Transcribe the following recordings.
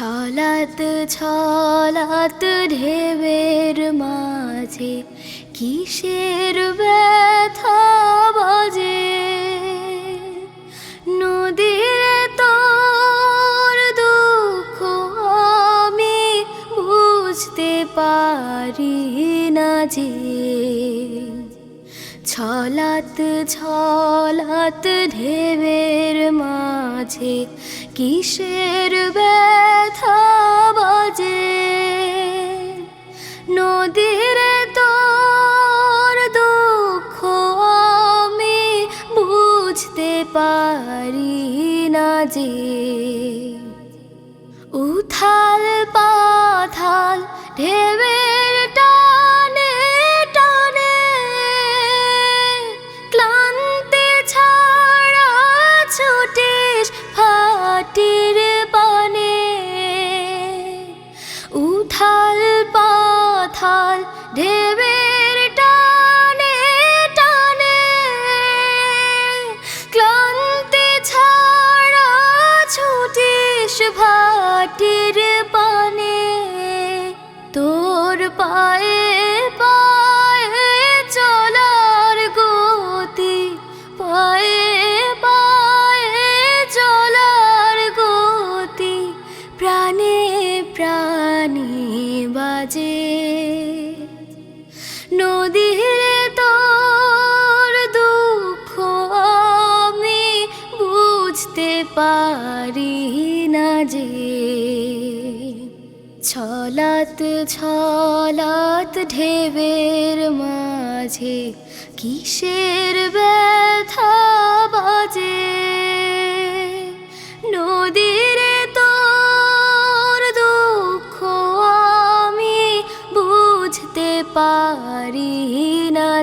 ছলাত ছলাত ঢেবের মাঝে কিসের ব্যথা বাজে? নদীর তোর দুঃখ আমি বুঝতে পারি না যে ছলাত ছলাত ঢেবের মাঝে কিসের ব্যথা বাজে? নদীর তোর দুঃখ আমি বুঝতে পারি না যে। উথাল পাথাল ঢেবের উথাল পাথাল ঢেবের টানে টানে ক্লান্তি ছাড়া ছুটিস ভাটির পানে তোর পায়ে প্রাণী বাজে। নদীর তোর দুঃখ আমি বুঝতে পারি না যে। ছলাত ছলাত ঢেবের মাঝে কিসের ব্যথা বাজে?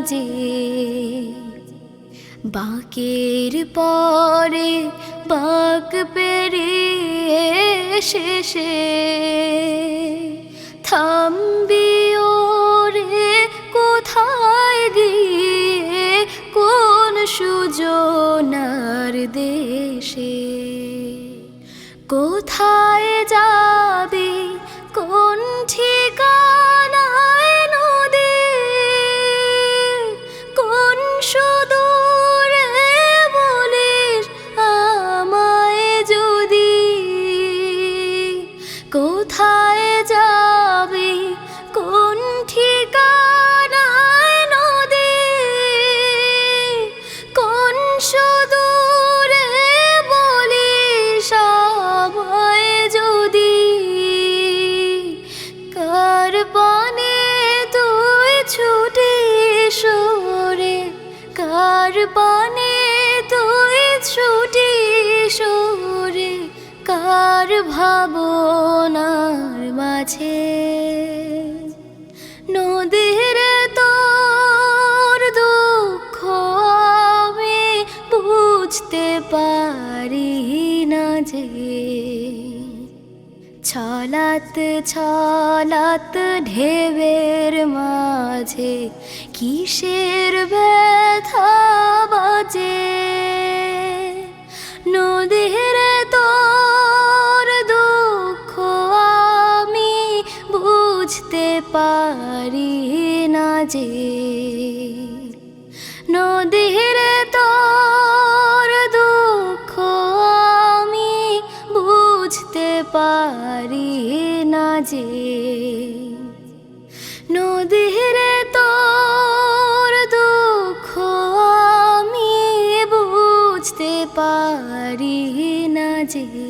যে বাঁকের পরে বাঁক পেরিয়ে শেষে থামবি ওরে কোথায় গিয়ে? কোন সুজনার দেশে? কোথায় যাবি? কোন ঠিকানায় পানে তুই ছুটি সুরে কার ভাবনার মাঝে? নদীর তোর দুঃখ আমি বুঝতে পারি না যে, ছলাত ছলাত ঢেবের মাঝে কিসের ব্যথা বাজে? নদীর তোর দুঃখ আমি বুঝতে পারি না যে। নদীর তোর দুঃখ আমি বুঝতে পারি না যে। নদীর আমি বুঝতে পারি না যে